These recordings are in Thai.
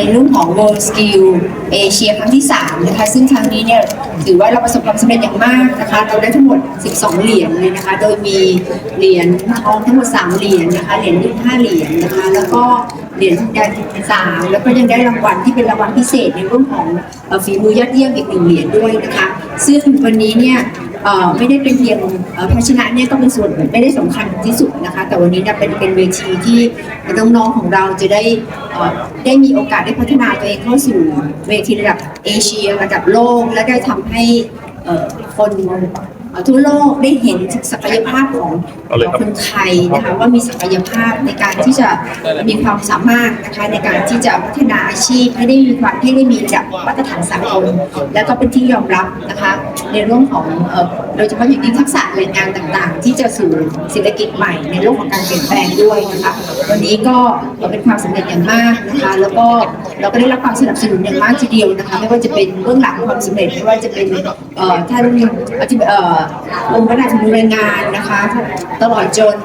ในเรื่องของ World Skill Asia ครั้งที่3นะคะซึ่งครั้งนี้เนี่ยถือว่าเราประสบความสำเร็จอย่างมากนะคะ เราได้ทั้งหมด 12 เหรียญเลยนะคะ โดยมีเหรียญทองทั้งหมด 3 เหรียญนะคะ เหรียญเงิน5เหรียญนะคะ แล้วก็เหรียญทองแดงสามแล้วก็ยังได้รางวัลที่เป็นรางวัลพิเศษในเรื่องของฝีมือยอดเยี่ยมอีกหนึ่งเหรียญด้วยนะคะ ซึ่งวันนี้เนี่ย ไม่ได้เป็นเพียงเอ่อแพ้ชนะเนี่ยก็เป็นส่วนไม่ได้สำคัญที่สุดนะคะ แต่วันนี้เนี่ยเป็นเป็นเวทีที่น้องๆของเราจะได้ได้มีโอกาสได้พัฒนาตัวเองเข้าสู่เวทีระดับเอเชียระดับโลก และได้ทำให้คน ทั่วโลกได้เห็นศักยภาพของเอาเลยครับคนไทยนะคะว่ามีศักยภาพในการที่จะมีความสามารถนะคะในการที่จะพัฒนาอาชีพให้ได้มีความให้ได้มีระดับมาตรฐานสากลและก็เป็นที่ยอมรับนะคะในเรื่องของเอ่อโดยเฉพาะอย่างยิ่งทักษะแรงงานต่างๆ ที่จะสู่เศรษฐกิจใหม่ในเรื่องของการเปลี่ยนแปลงด้วยนะคะวันนี้ก็เป็นความสำเร็จอย่างมากนะคะแล้วก็เราก็ได้รับความสนับสนุนอย่างมากทีเดียวนะคะไม่ว่าจะเป็นเบื้องหลังความสำเร็จไม่ว่าจะเป็นเอ่อท่านอธิบเองค์พระธานสำนักงานแรงงานนะคะ ตลอดจน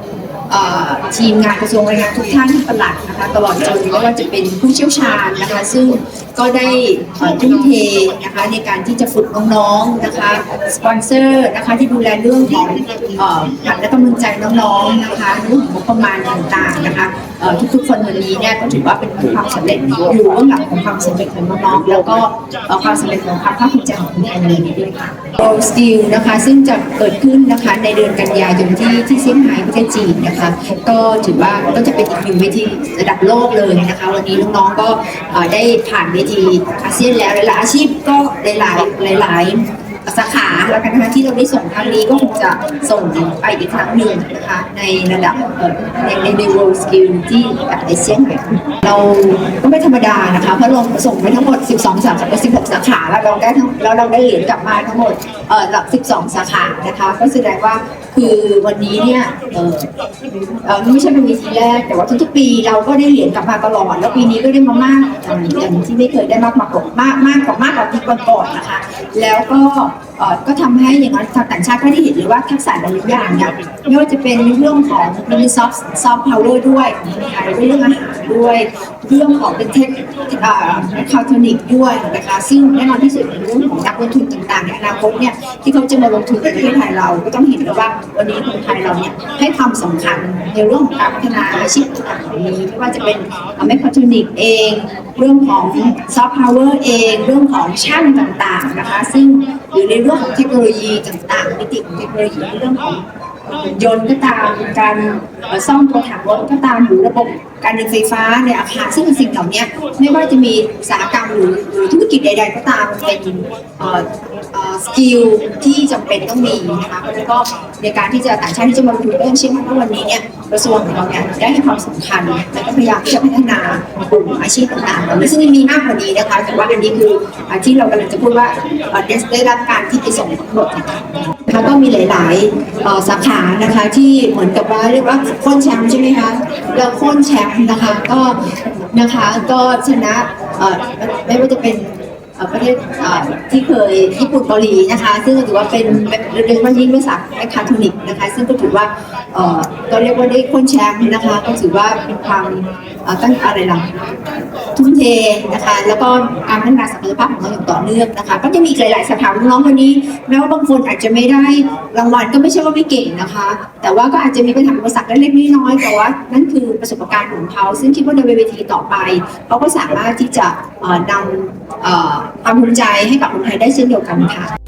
ทีมงานกระทรวงแรงงานทุกท่านที่ประหลัดนะคะตลอดจนไม่ว่าจะเป็นผู้เชี่ยวชาญนะคะซึ่งก็ได้ทุ่มเทนะคะในการที่จะฝึกน้องๆนะคะสปอนเซอร์นะคะที่ดูแลเรื่องของเอ่อผลัดและกำลังใจน้องๆนะคะเรื่องของบประมาณต่างๆนะคะทุกๆคนวันนี้เนี่ยก็ถือว่าเป็นความสำเร็จอยู่เบื้องหลังของความสำเร็จของน้องๆแล้วก็ความสำเร็จของความภาคภูมิใจของคนไทยในวันนี้ด้วยค่ะ World Steel นะคะซึ่งจะเกิดขึ้นนะคะในเดือนกันยายนที่ที่เซี่ยงไฮ้ประเทศจีนนะคะก็ถือว่าก็จะเป็นอีกหนึ่งเวทีระดับโลกเลยนะคะ วันนี้น้องๆก็ได้ผ่านเวทีอาเซียนแล้วหลายอาชีพก็หลายๆหลายๆสาขาแล้วกันนะคะที่เราได้ส่งครั้งนี้ก็คงจะส่งไปอีกครั้งหนึ่งนะคะในระดับในในใน world skill ที่แบบในเซียงไฮ้เราก็ไม่ธรรมดานะคะเพราะเราส่งไปทั้งหมด 12 สาขา16 สาขาแล้วเราได้ทั้งแล้วเราได้เหรียญกลับมาทั้งหมดเอ่อ12 สาขานะคะ ก็แสดงว่า คือวันนี้เนี่ยเออเอ่อไม่ใช่เป็นเวทีแรก แต่ว่าทุกๆปีเราก็ได้เหรียญกลับมาตลอด แล้วปีนี้ก็ได้มามากอย่างอย่างที่ไม่เคยได้มากมากกว่ามากมากกว่ามากกว่าปีก่อนๆนะคะ แล้วก็เอ่อก็ทำให้อย่างนั้นชาวต่างชาติก็ได้เห็นเลยว่าทักษะหลายอย่างเนี่ยไม่ว่าจะเป็นเรื่องของมีซอฟต์ซอฟต์พาวเวอร์ด้วยนะคะเรื่องอาหารด้วย เรื่องของเป็นเทคเอ่อคาทรอนิกด้วยนะคะซึ่งแน่นอนที่สุดในเรื่องของนักลงทุนต่างๆในอนาคตเนี่ยที่เขาจะมาลงทุนในประเทศไทยเราก็ต้องเห็นเลยว่าวันนี้คนไทยเราเนี่ยให้ความสำคัญในเรื่องของการพัฒนาอาชีพต่างๆนี้ไม่ว่าจะเป็นแมคคาทรอนิกเอง เรื่องของซอฟต์พาวเวอร์เอง เรื่องของช่างต่างๆนะคะ ซึ่งอยู่ในเรื่องของเทคโนโลยีต่างๆมิติของเทคโนโลยีในเรื่องของ ยนต์ก็ตามการซ่อมตัวถังรถก็ตามหรือระบบการเดินไฟฟ้าในอาคารซึ่งสิ่งเหล่านี้ไม่ว่าจะมีสาหกรรมหรือหรือธุรกิจใด ๆ ก็ตามเป็นสกิลที่จำเป็นต้องมีนะคะแล้วก็ในการที่จะต่างชาติที่จะมาลงทุนเรื่องเช่นว่าวันนี้เนี่ยกระทรวงของเราเนี่ยได้ให้ความสำคัญและก็พยายามที่จะพัฒนากลุ่มอาชีพต่างๆเหล่านี้ซึ่งมีมากกว่านี้นะคะแต่ว่าอันนี้คืออันที่เรากำลังจะพูดว่าได้รับการที่ไปส่งทั้งหมดนะคะ นะคะก็มีหลายๆสาขานะคะที่เหมือนกับว่าเรียกว่าโค่นแชมป์ใช่ไหมคะเราโค่นแชมป์นะคะก็นะคะก็ชนะไม่ว่าจะเป็นประเทศที่เคยญี่ปุ่นเกาหลีนะคะ ซึ่งถือว่าเป็นโดยเฉพาะยิ่งบริษัทแมคคาทรอนิกนะคะ ซึ่งก็ถือว่าก็เรียกว่าได้ค่นแชมป์นะคะ ก็ถือว่าเป็นความ ตั้งอะไรล่ะทุ่มเทนะคะ แล้วก็การพัฒนาศักยภาพของเราอย่างต่อเนื่องนะคะ ก็จะมีหลาย ๆสาขาน้องๆวันนี้แม้ว่าบางคนอาจจะไม่ได้รางวัลก็ไม่ใช่ว่าไม่เก่งนะคะ แต่ว่าก็อาจจะมีปัญหาอุปสรรคเล็กๆน้อยๆแต่ว่านั่นคือประสบการณ์ของเขาซึ่งคิดว่าในเวทีต่อไปเขาก็สามารถที่จะนำความภูมิใจให้กับคนไทยได้เช่นเดียวกันค่ะ